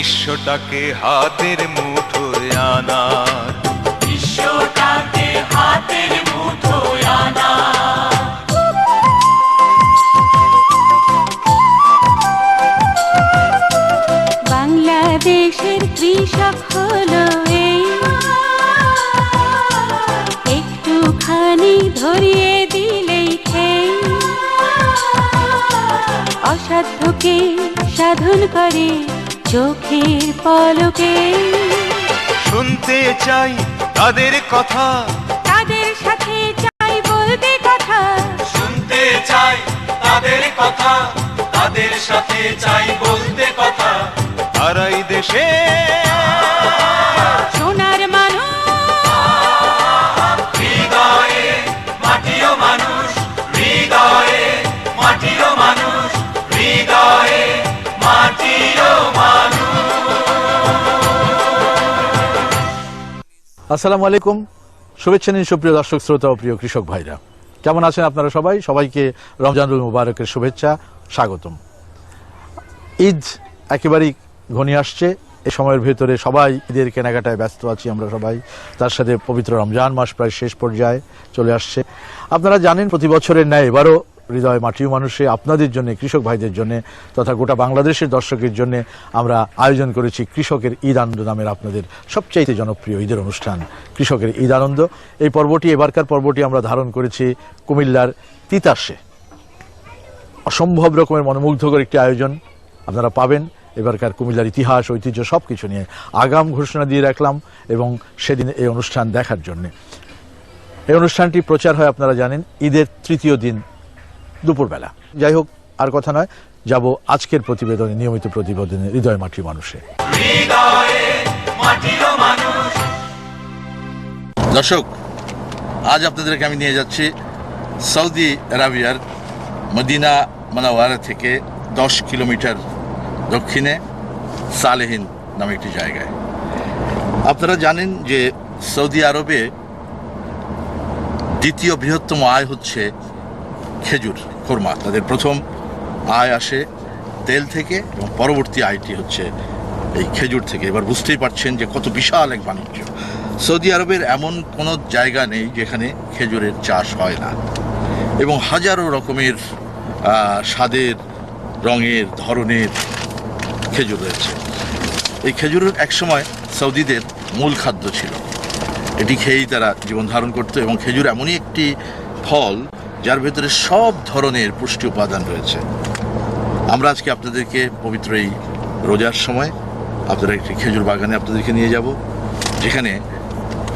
বিশ্বটাকে হাতের মুঠোয় আনার বিশ্বটাকে হাতের মুঠোয় আনা। বাংলাদেশের কৃষক হলো এই। একটুখানি ধরিয়ে দিলেই খেই অসাধ্যকে সাধন করে চোখের পলকে। শুনতে চাই তাদের কথা। তাদের সাথে চাই বলতে কথা। শুনতে চাই তাদের কথা। তাদের সাথে চাই বলতে কথা। তারাই দেশে। সোনার মানুষ। হৃদয়ে মাটিও মানুষ। হৃদয়ে মাটিও মানুষ। হৃদয়ে মাটিও মানুষ। আসসালামু আলাইকুম। শুভেচ্ছা নিন সুপ্রিয় দর্শক, শ্রোতা ও প্রিয় কৃষক ভাইরা। কেমন আছেন আপনারা সবাই? সবাইকে রমজানুল মুবারকের শুভেচ্ছা, স্বাগতম। ঈদ একেবারেই ঘনিয়ে আসছে। এই সময়ের ভেতরে সবাই ঈদের কেনাকাটায় ব্যস্ত আছি আমরা সবাই। তার সাথে পবিত্র রমজান মাস প্রায় শেষ পর্যায়ে চলে আসছে। আপনারা জানেন, প্রতি বছরের ন্যায় এবারও হৃদয় মাটিও মানুষে, আপনাদের জন্য, কৃষক ভাইদের জন্য, তথা গোটা বাংলাদেশের দর্শকের জন্য আমরা আয়োজন করেছি কৃষকের ঈদ আনন্দ নামের আপনাদের সবচাইতে জনপ্রিয় ঈদের অনুষ্ঠান, কৃষকের ঈদ আনন্দ। এই পর্বটি, এবারকার পর্বটি আমরা ধারণ করেছি কুমিল্লার তিতাসে। অসম্ভব রকমের মনোমুগ্ধকর একটি আয়োজন, আপনারা পাবেন। এবারকার কুমিল্লার ইতিহাস, ঐতিহ্য সব কিছু নিয়ে আগাম ঘোষণা দিয়ে রাখলাম এবং সেদিন এই অনুষ্ঠান দেখার জন্য। এই অনুষ্ঠানটি প্রচার হয়, আপনারা জানেন, ঈদের তৃতীয় দিন দুপুরবেলা। যাই হোক আর কথা নয়, যাব আজকের প্রতিবেদনে, নিয়মিত প্রতিবেদনে, হৃদয় মাটি মানুষে হৃদয়ে মাটিও মানুষ। দর্শক, আজ আপনাদেরকে আমি নিয়ে যাচ্ছি সৌদি আরাবিয়ার মদিনা মানাওয়ারা থেকে দশ কিলোমিটার দক্ষিণে সালেহিন নামে একটি জায়গায়। আপনারা জানেন যে সৌদি আরবে দ্বিতীয় বৃহত্তম আয় হচ্ছে খেজুর। খোরমা। তাদের প্রথম আয় আসে তেল থেকে এবং পরবর্তী আয়টি হচ্ছে এই খেজুর থেকে। এবার বুঝতেই পারছেন যে কত বিশাল এক বাণিজ্য। সৌদি আরবের এমন কোনো জায়গা নেই যেখানে খেজুরের চাষ হয় না। এবং হাজারো রকমের স্বাদের, রঙের, ধরনের খেজুর রয়েছে। এই খেজুর একসময় সৌদিদের মূল খাদ্য ছিল। এটি খেয়েই তারা জীবন ধারণ করতো এবং খেজুর এমনই একটি ফল যার ভেতরে সব ধরনের পুষ্টি উপাদান রয়েছে। আমরা আজকে আপনাদেরকে পবিত্র এই রোজার সময় আপনারা একটি খেজুর বাগানে আপনাদেরকে নিয়ে যাব, যেখানে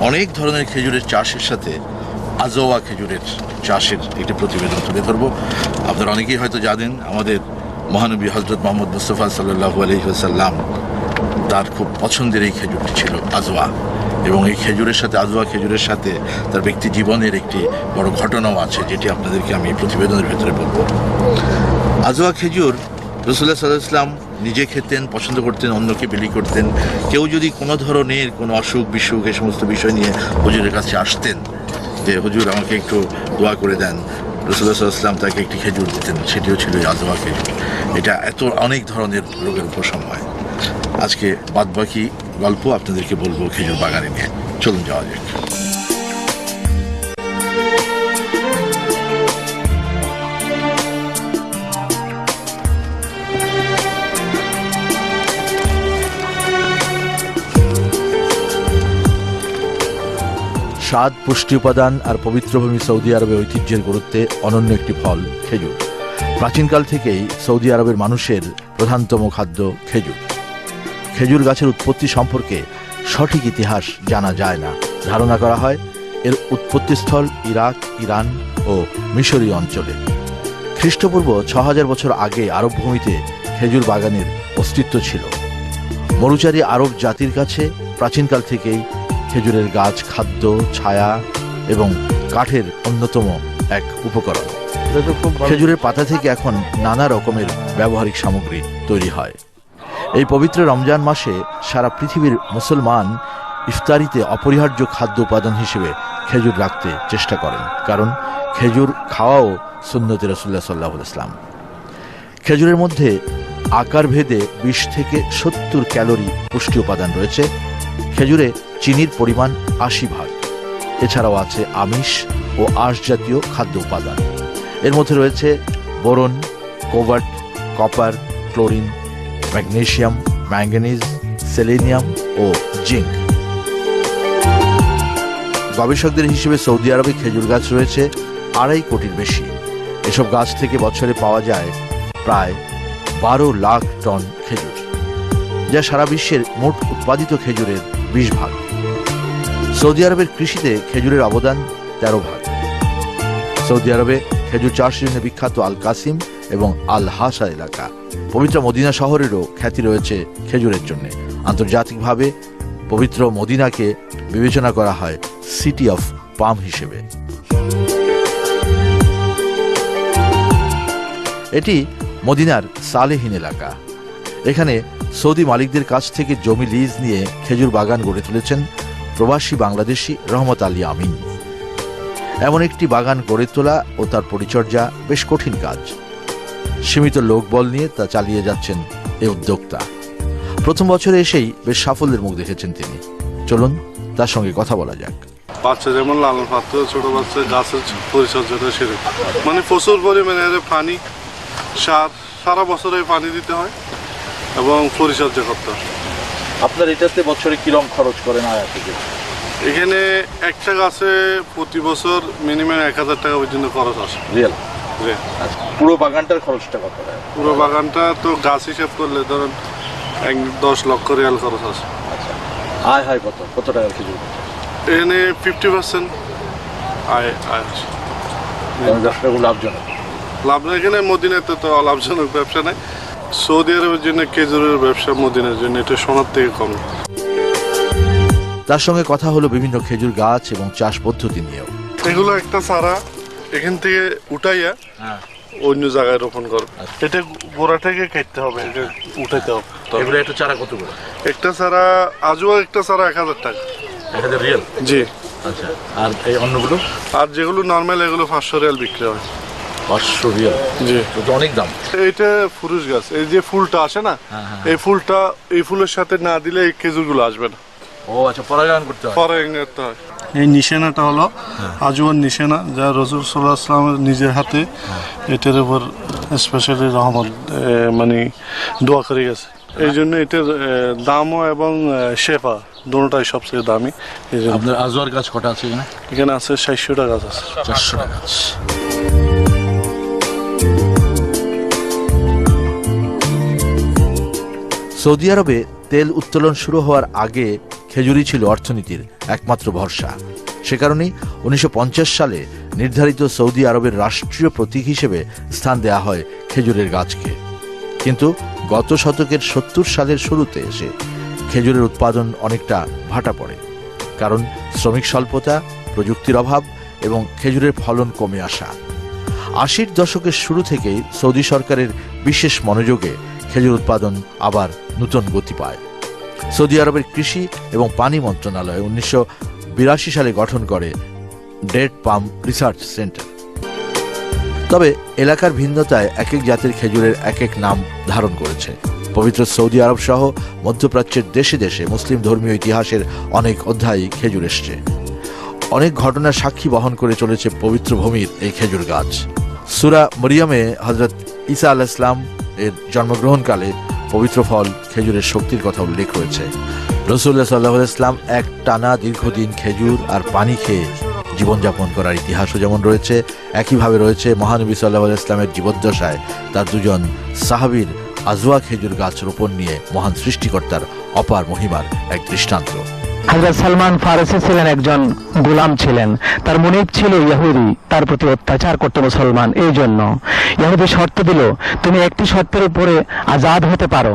অনেক ধরনের খেজুরের চাষের সাথে আজোয়া খেজুরের চাষের একটি প্রতিবেদন তুলে ধরবো। আপনারা অনেকেই হয়তো জানেন, আমাদের মহানবী হজরত মোহাম্মদ মুস্তফা সাল্লাহু আলহিহাসাল্লাম তার খুব পছন্দের এই খেজুরটি ছিল আজওয়া এবং এই খেজুরের সাথে আজওয়া খেজুরের সাথে তার ব্যক্তি জীবনের একটি বড় ঘটনাও আছে, যেটি আপনাদেরকে আমি প্রতিবেদনের ভেতরে বলব। আজওয়া খেজুর রসুল্লাহ সাল্লাহ ইসলাম নিজে খেতেন, পছন্দ করতেন, অন্যকে বিলি করতেন। কেউ যদি কোনো ধরনের কোনো অসুখ, বিসুখ এই সমস্ত বিষয় নিয়ে হুজুরের কাছে আসতেন, যে হুজুর আমাকে একটু দোয়া করে দেন রসুল্লাহ সাল্লাহ ইসলাম তাকে একটি খেজুর দিতেন, সেটিও ছিল এই আজওয়া খেজুর। এটা এত অনেক ধরনের রোগের উপশম হয়। আজকে বাদবাকি গল্প আপনাদেরকে বলব খেজুর বাগানে নিয়ে। চলুন যাওয়া যাক। স্বাদ, পুষ্টি উপাদান আর পবিত্রভূমি সৌদি আরবের ঐতিহ্যের গুরুত্বে অনন্য একটি ফল, খেজুর। প্রাচীনকাল থেকেই সৌদি আরবের মানুষের প্রধানতম খাদ্য খেজুর। খেজুর গাছের উৎপত্তি সম্পর্কে সঠিক ইতিহাস জানা যায় না। ধারণা করা হয় এর উৎপত্তিস্থল ইরাক ইরান ও মিশরীয় অঞ্চলে। খ্রিস্টপূর্ব ছ হাজার বছর আগে আরব ভূমিতে খেজুর বাগানের অস্তিত্ব ছিল। মরুচারী আরব জাতির কাছে প্রাচীনকাল থেকেই খেজুরের গাছ খাদ্য ছায়া এবং কাঠের অন্যতম এক উপকরণ। খেজুরের পাতা থেকে এখন নানা রকমের ব্যবহারিক সামগ্রী তৈরি হয়। এই পবিত্র রমজান মাসে সারা পৃথিবীর মুসলমান ইফতারিতে অপরিহার্য খাদ্য উপাদান হিসেবে খেজুর রাখতে চেষ্টা করেন, কারণ খেজুর খাওয়াও সুন্নতি রসুল্লাহ সাল্লাহ ইসলাম খেজুরের মধ্যে আকার ভেদে বিশ থেকে সত্তর ক্যালোরি পুষ্টি উপাদান রয়েছে। খেজুরে চিনির পরিমাণ আশি ভাগ। এছাড়াও আছে আমিষ ও আঁশ জাতীয় খাদ্য উপাদান। এর মধ্যে রয়েছে boron cobalt copper, chlorine magnesium manganese selenium ও জিঙ্ক গবেষকদের হিসেবে সৌদি আরবে খেজুর গাছ রয়েছে আড়াই কোটির বেশি। এসব গাছ থেকে বছরে পাওয়া যায় প্রায় বারো লাখ টন খেজুর, যা সারা বিশ্বের মোট উৎপাদিত খেজুরের বিশ ভাগ। সৌদি আরবের কৃষিতে খেজুরের অবদান তেরো ভাগ। সৌদি আরবে খেজুর চাষের জন্য বিখ্যাত আল কাসিম এবং আল হাসা এলাকা। পবিত্র মদিনা শহরেরও খ্যাতি রয়েছে খেজুরের জন্য। আন্তর্জাতিকভাবে পবিত্র মদিনাকে বিবেচনা করা হয় সিটি অফ পাম হিসেবে। এটি মদিনার সালেহীন এলাকা। এখানে সৌদি মালিকদের কাছ থেকে জমি লিজ নিয়ে খেজুর বাগান গড়ে তুলেছেন প্রবাসী বাংলাদেশি রহমত আলী আমিন। এমন একটি বাগান গড়ে তোলা ও তার পরিচর্যা বেশ কঠিন কাজ। সীমিত লোকবল নিয়ে তা চালিয়ে যাচ্ছেন এই উদ্যোক্তা। প্রথম বছরে এসেই বেশ সাফল্যের মুখ দেখেছেন তিনি। চলুন তার সঙ্গে কথা বলা যাক। বাচ্চা যেমন লালন পাত্র ছোট বাচ্চা গাছের পরিচর্যাটা সেরকম। মানে প্রচুর পরিমাণে পানি সার সারা বছরে পানি দিতে হয় এবং পরিচর্যা করতে হয়। আপনার এটাতে বছরে কিরম খরচ করেন আয়া থেকে? এখানে একটা গাছে প্রতি বছর মিনিমাম এক হাজার টাকা পর্যন্ত খরচ আসে। রিয়েল? পুরো বাগানটার খরচটা কত? পুরো বাগানটা তো গাছ হিসাব করলে ধরুন এক দশ লক্ষ রিয়াল খরচ আসে আচ্ছা আয় হয় কত? কত টাকার খেজুর এখানে ফিফটি পার্সেন্ট আয় আয় ব্যবসাগুলো লাভজনক। লাভ না এখানে মদিনাতে তো লাভজনক ব্যবসা নেই। সৌদি আরবের জন্য খেজুরের ব্যবসা মদিনার জন্য এটা সোনার থেকে কম। তার সঙ্গে কথা হলো বিভিন্ন খেজুর গাছ এবং চাষ পদ্ধতি নিয়েও। এগুলো একটা চারা এখান থেকে উঠাইয়া হ্যাঁ। অন্য জায়গায় রোপণ করবে এটা গোড়া থেকে কেটতে হবে উঠাইতে হবে। এগুলো একটা চারা কত করে? একটা চারা আজও একটা চারা এক হাজার টাকা। এখানে রিয়েল? জি। আচ্ছা আর এই অন্যগুলো? আর যেগুলো নর্মাল এগুলো পাঁচশো রিয়াল বিক্রি হয়। পাঁচশো রিয়েল? জি। অনেক দাম। এইটা ফুরুষ গাছ এই যে ফুলটা আসে না এই ফুলটা এই ফুলের সাথে না দিলে এই খেজুরগুলো আসবে না। ও আচ্ছা পরাগায়ন করতে হয়। পরে করতে হয়। এই নিশানাটা হলো আজুয়ার নিশানা যা রসুল সাল্লাহ আসলামের নিজের হাতে এটার উপর স্পেশালি রহমত মানে দোয়া করে গেছে। এই জন্য এটার দামও এবং শেফা দুটোটাই সবচেয়ে দামি। আপনার আজওয়ার গাছ কটা আছে এখানে? এখানে আছে ষাটশোটা গাছ আছে। চারশো গাছ। সৌদি আরবে তেল উত্তোলন শুরু হওয়ার আগে খেজুরি ছিল অর্থনীতির একমাত্র ভরসা। সে কারণেই উনিশশো পঞ্চাশ সালে নির্ধারিত সৌদি আরবের রাষ্ট্রীয় প্রতীক হিসেবে স্থান দেয়া হয় খেজুরের গাছকে। কিন্তু গত শতকের সত্তর সালের শুরুতে এসে খেজুরের উৎপাদন অনেকটা ভাটা পড়ে। কারণ শ্রমিক স্বল্পতা, প্রযুক্তির অভাব এবং খেজুরের ফলন কমে আসা। আশির দশকের শুরু থেকেই সৌদি সরকারের বিশেষ মনোযোগে খেজুর উৎপাদন আবার নতুন গতি পায়। সৌদি আরবের কৃষি এবং পানি মন্ত্রণালয় উনিশশো বিরাশি সালে গঠন করে ডেট পাম রিসার্চ সেন্টার। তবে এলাকার ভিন্নতায় এক এক জাতের খেজুরের এক এক নাম ধারণ করেছে। পবিত্র সৌদি আরব সহ মধ্যপ্রাচ্যের দেশে দেশে মুসলিম ধর্মীয় ইতিহাসের অনেক অধ্যায় খেজুর এসছে। অনেক ঘটনার সাক্ষী বহন করে চলেছে পবিত্র ভূমির এই খেজুর গাছ। সুরা মরিয়মে হজরত ঈসা আল ইসলাম এর জন্মগ্রহণকালে পবিত্র ফল, খেজুরের শক্তির কথা উল্লেখ রয়েছে। রসুল্লাহ সাল্লাহ ইসলাম এক টানা দীর্ঘদিন খেজুর আর পানি খেয়ে জীবনযাপন করার ইতিহাসও যেমন রয়েছে, একইভাবে রয়েছে মহানবী সাল্লাহ ইসলামের জীবদ্দশায় তার দুজন সাহাবির আজওয়া খেজুর গাছ রোপণ নিয়ে মহান সৃষ্টিকর্তার অপার মহিমার এক দৃষ্টান্ত। হজরত সালমান ফারসি ছিলেন একজন গোলাম ছিলেন। তার মনিব ছিল ইহুদি, তার প্রতি অত্যাচার করত মুসলমান। এই জন্য ইহুদি শর্ত দিল, তুমি একটি শর্তের উপরে আজাদ হতে পারো,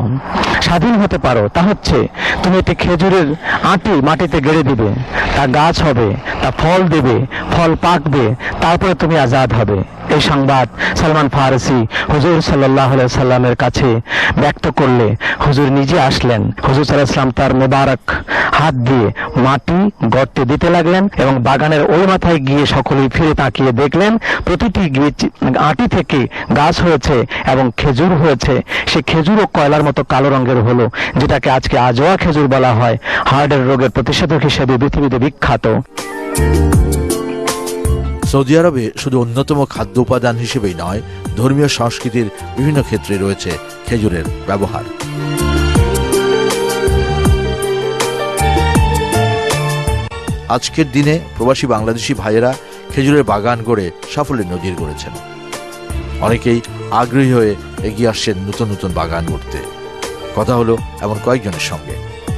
স্বাধীন হতে পারো। তা হচ্ছে, তুমি একটি খেজুরের আটি মাটিতে গেড়ে দিবে, তা গাছ হবে, তা ফল দেবে, ফল পাকবে, তারপরে তুমি আজাদ হবে। এই সংবাদ সালমান ফারসি হুজুর সাল্লাহ সাল্লামের কাছে ব্যক্ত করলে। হুজুর নিজে আসলেন। হুজুর সাল্লাহ তার মোবারক হাত দিয়ে মাটি গর্তে দিতে লাগলেন এবং বাগানের ওই মাথায় গিয়ে সকলেই ফিরে তাকিয়ে দেখলেন, প্রতিটি আটি থেকে গাছ হয়েছে এবং খেজুর হয়েছে। সে খেজুরও কয়লার মতো কালো রঙের হলো, যেটাকে আজকে আজোয়া খেজুর বলা হয়। হার্টের রোগের প্রতিষেধক হিসেবে পৃথিবীতে বিখ্যাত। সৌদি আরবে শুধু অন্যতম খাদ্য উপাদান হিসেবেই নয়, ধর্মীয় সংস্কৃতির বিভিন্ন ক্ষেত্রে রয়েছে খেজুরের ব্যবহার। আজকের দিনে প্রবাসী বাংলাদেশি ভাইয়েরা খেজুরের বাগান গড়ে সাফল্যের নজির গড়েছেন। অনেকেই আগ্রহী হয়ে এগিয়ে আসছেন নতুন নতুন বাগান গড়তে। কথা হলো এমন কয়েকজনের সঙ্গে।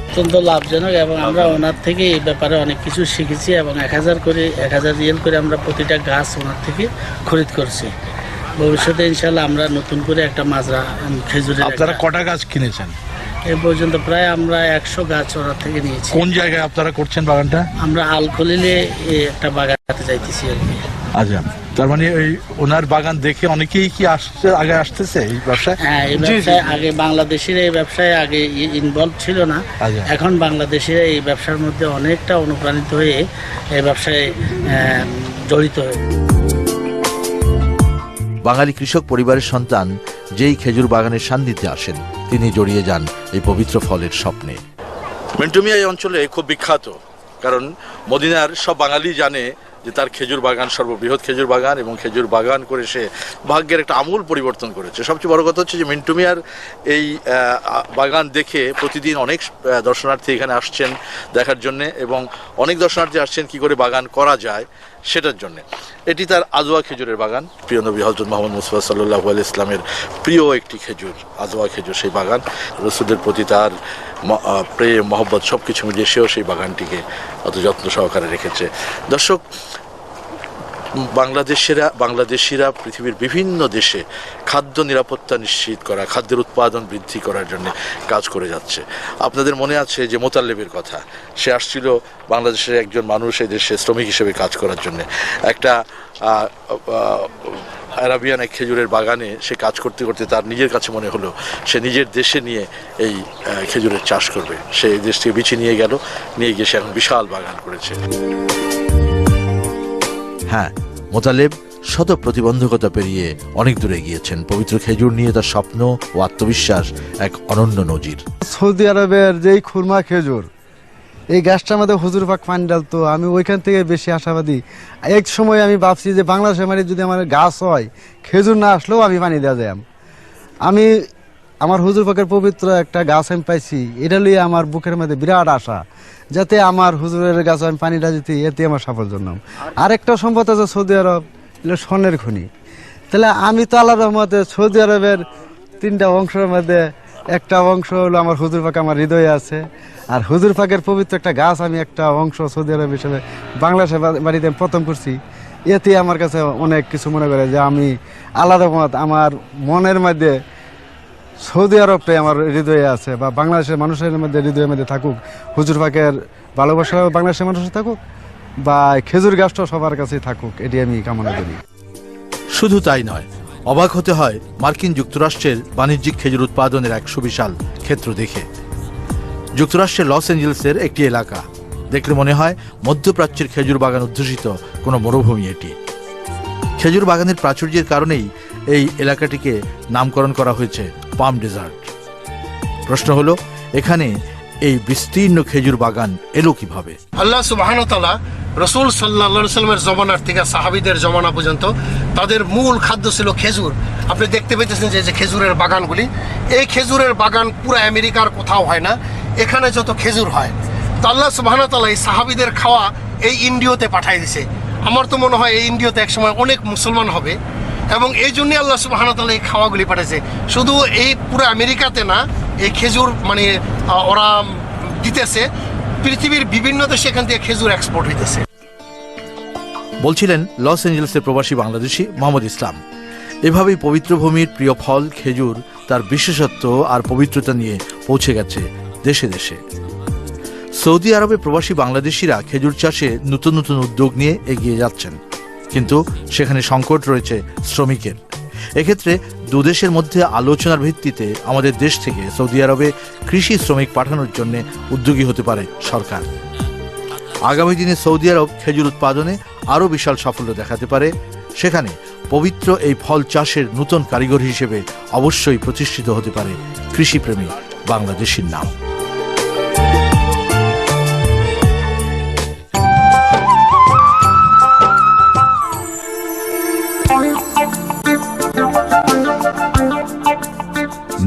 অত্যন্ত লাভজনক এবং আমরা ওনার থেকে এই ব্যাপারে অনেক কিছু শিখেছি এবং এক হাজার করে এক হাজার রিয়েল করে আমরা প্রতিটা গাছ ওনার থেকে খরিদ করছি। ভবিষ্যতে ইনশাল্লাহ আমরা নতুন করে একটা মাজরা খেজুরের আপনারা কটা গাছ কিনেছেন? এ পর্যন্ত প্রায় আমরা একশো গাছ ওনার থেকে নিয়েছি। কোন জায়গায় আপনারা করছেন বাগানটা? আমরা আলখলিলে এই একটা বাগাতে যাইতেছি আর কি। আচ্ছা তার মানে ওই ওনার বাগান দেখে অনেকেই কি আসছে আগে আসতেছে এই ব্যবসায়? হ্যাঁ এই ব্যবসায় আগে বাংলাদেশের এই ব্যবসায় আগে ইনভলভ ছিল না। আচ্ছা। এখন বাংলাদেশের এই ব্যবসার মধ্যে অনেকটা অনুপ্রাণিত হয়ে এই ব্যবসায় আহ, জড়িত হয়ে। বাঙালি কৃষক পরিবারের সন্তান যেই খেজুর বাগানের সান্নিধ্যে আসেন। তিনি জড়িয়ে যান এই পবিত্র ফলের স্বপ্নে। মেন্টুমিয়া এই অঞ্চলে খুব বিখ্যাত, কারণ মদিনার সব বাঙালি জানে যে তার খেজুর বাগান সর্ববৃহৎ খেজুর বাগান এবং খেজুর বাগান করে সে ভাগ্যের একটা আমূল পরিবর্তন করেছে। সবচেয়ে বড় কথা হচ্ছে যে মিন্টুমিয়ার এই আহ, আ- বাগান দেখে প্রতিদিন অনেক দর্শনার্থী এখানে আসছেন দেখার জন্যে এবং অনেক দর্শনার্থী আসছেন কি করে বাগান করা যায় সেটার জন্য। এটি তার আজোয়া খেজুরের বাগান। প্রিয় নবী হজরত মোহাম্মদ মুস্তফা সাল্লাহ আল ইসলামের প্রিয় একটি খেজুর আজোয়া খেজুর। সেই বাগান রসুদের প্রতি তার প্রেম, মহব্বত সব কিছু মিলিয়ে সেও সেই বাগানটিকে অত যত্ন সহকারে রেখেছে। দর্শক, বাংলাদেশেরা, বাংলাদেশিরা পৃথিবীর বিভিন্ন দেশে খাদ্য নিরাপত্তা নিশ্চিত করা, খাদ্যের উৎপাদন বৃদ্ধি করার জন্য কাজ করে যাচ্ছে। আপনাদের মনে আছে যে মোতাল্লেবের কথা, সে আসছিল বাংলাদেশের একজন মানুষ এই দেশে শ্রমিক হিসেবে কাজ করার জন্য। একটা অ্যারাবিয়ান এক খেজুরের বাগানে সে কাজ করতে করতে তার নিজের কাছে মনে হলো সে নিজের দেশে নিয়ে এই খেজুরের চাষ করবে। সে এই দেশ থেকে বিছিয়ে নিয়ে গেল নিয়ে গিয়ে সে এখন বিশাল বাগান করেছে। হ্যাঁ মোতালেব শত প্রতিবন্ধকতা পেরিয়ে অনেক দূরে গিয়েছেন। পবিত্র খেজুর নিয়ে তার স্বপ্ন ও আত্মবিশ্বাস এক অনন্য নজির। সৌদি আরবের যেই খুরমা খেজুর এই গাছটা আমাদের হুজুর পাক পানি ডালতো আমি ওইখান থেকে বেশি আশাবাদী। এক সময় আমি ভাবছি যে বাংলাদেশের মানে যদি আমার গাছ হয়, খেজুর না আসলেও আমি পানি দেওয়া যায় আমি আমার হুজুর পাকের পবিত্র একটা গাছ আমি পাইছি, এটা নিয়ে আমার বুকের মধ্যে বিরাট আশা, যাতে আমার হুজুরের গাছ আমি পানিটা দিতে, এতে আমার সাফল্য নাম আরেকটা সম্পদ আছে সৌদি আরব, এগুলো স্বর্ণের খনি। তাহলে আমি তো আল্লাহ রহমতে সৌদি আরবের তিনটা অংশের মধ্যে একটা অংশ হলো আমার হুজুর পাক আমার হৃদয়ে আছে। আর হুজুর পাকের পবিত্র একটা গাছ আমি একটা অংশ সৌদি আরব হিসেবে বাংলাদেশের বাড়িতে প্রথম করছি। এতে আমার কাছে অনেক কিছু মনে করে যে আমি আলাদা মত, আমার মনের মধ্যে সৌদি আরবটাই আমার হৃদয়ে আছে বা বাংলাদেশের মানুষের মধ্যে হৃদয়ের মধ্যে থাকুক, হুজুর পাকের ভালোবাসা বাংলাদেশের মানুষের থাকুক বা খেজুর গাছটা সবার কাছেই থাকুক, এটি আমি কামনা করি। শুধু তাই নয় অবাক হতে হয় মার্কিন যুক্তরাষ্ট্রের বাণিজ্যিক খেজুর উৎপাদনের এক সুবিশাল ক্ষেত্র দেখে। যুক্তরাষ্ট্রের লস অ্যাঞ্জেলসের একটি এলাকা। দেখলে মনে হয় মধ্যপ্রাচ্যের খেজুর বাগান অধ্যুষিত কোনো মরুভূমি এটি। খেজুর বাগানের প্রাচুর্যের কারণেই এই এলাকাটিকে নামকরণ করা হয়েছে পাম ডেজার্ট। প্রশ্ন হলো, এখানে এই বিস্তীর্ণ খেজুর বাগান এলো কীভাবে? আল্লাহ সুবাহানতালা রসুল সাল্লা সাল্লামের জমানার থেকে সাহাবিদের জমানা পর্যন্ত তাদের মূল খাদ্য ছিল খেজুর। আপনি দেখতে পেতেছেন যে যে খেজুরের বাগানগুলি, এই খেজুরের বাগান পুরো আমেরিকার কোথাও হয় না, এখানে যত খেজুর হয়। তো আল্লাহ সুবহানাহু এই সাহাবিদের খাওয়া এই ইন্ডিয়াতে পাঠিয়ে দিছে। আমার তো মনে হয় এই ইন্ডিয়াতে একসময় অনেক মুসলমান হবে। এবং এই জন্যই আল্লাহ সুবহানাহু এই খাওয়াগুলি পাঠিয়েছে শুধু এই পুরো আমেরিকাতে না, এই খেজুর মানে ওরা দিতেছে। পৃথিবীর বিভিন্ন দেশে এখান থেকে খেজুর এক্সপোর্ট হইতেছে। বলছিলেন লস অ্যাঞ্জেলেসের প্রবাসী বাংলাদেশি মোহাম্মদ ইসলাম। এভাবেই পবিত্র ভূমির প্রিয় ফল, খেজুর, তার বিশেষত্ব আর পবিত্রতা নিয়ে পৌঁছে গেছে দেশে দেশে। সৌদি আরবে প্রবাসী বাংলাদেশিরা খেজুর চাষে নতুন নতুন উদ্যোগ নিয়ে এগিয়ে যাচ্ছেন। কিন্তু সেখানে সংকট রয়েছে শ্রমিকের। এক্ষেত্রে দুদেশের মধ্যে আলোচনার ভিত্তিতে আমাদের দেশ থেকে সৌদি আরবে কৃষি শ্রমিক পাঠানোর জন্য উদ্যোগী হতে পারে সরকার। আগামী দিনে সৌদি আরব খেজুর উৎপাদনে আরও বিশাল সাফল্য দেখাতে পারে। সেখানে পবিত্র এই ফল চাষের নতুন কারিগর হিসেবে অবশ্যই প্রতিষ্ঠিত হতে পারে কৃষিপ্রেমী বাংলাদেশের নাম।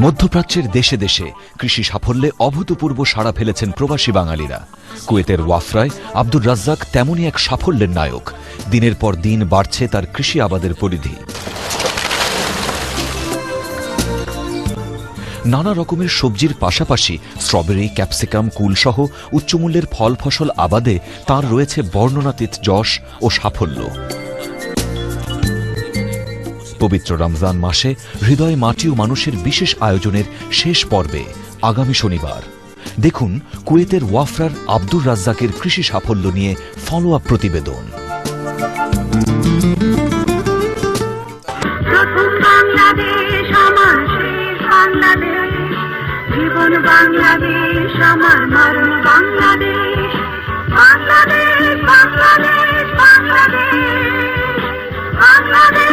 মধ্যপ্রাচ্যের দেশে দেশে কৃষি সাফল্যে অভূতপূর্ব সাড়া ফেলেছেন প্রবাসী বাঙালিরা। কুয়েতের ওয়াফরায় আব্দুর রাজ্জাক তেমনই এক সাফল্যের নায়ক। দিনের পর দিন বাড়ছে তার কৃষি আবাদের পরিধি। নানা রকমের সবজির পাশাপাশি স্ট্রবেরি, ক্যাপসিকাম, কুলসহ উচ্চমূল্যের ফল ফসল আবাদে তার রয়েছে বর্ণনাতীত যশ ও সাফল্য। পবিত্র রমজান মাসে হৃদয় মাটি ও মানুষের বিশেষ আয়োজনের শেষ পর্বে আগামী শনিবার। দেখুন কুয়েতের ওয়াফরার আব্দুর রাজ্জাকের কৃষি সাফল্য নিয়ে ফলো আপ প্রতিবেদন বাংলাদেশ। বাংলাদেশ বাংলাদেশ বাংলাদেশ। বাংলাদেশ।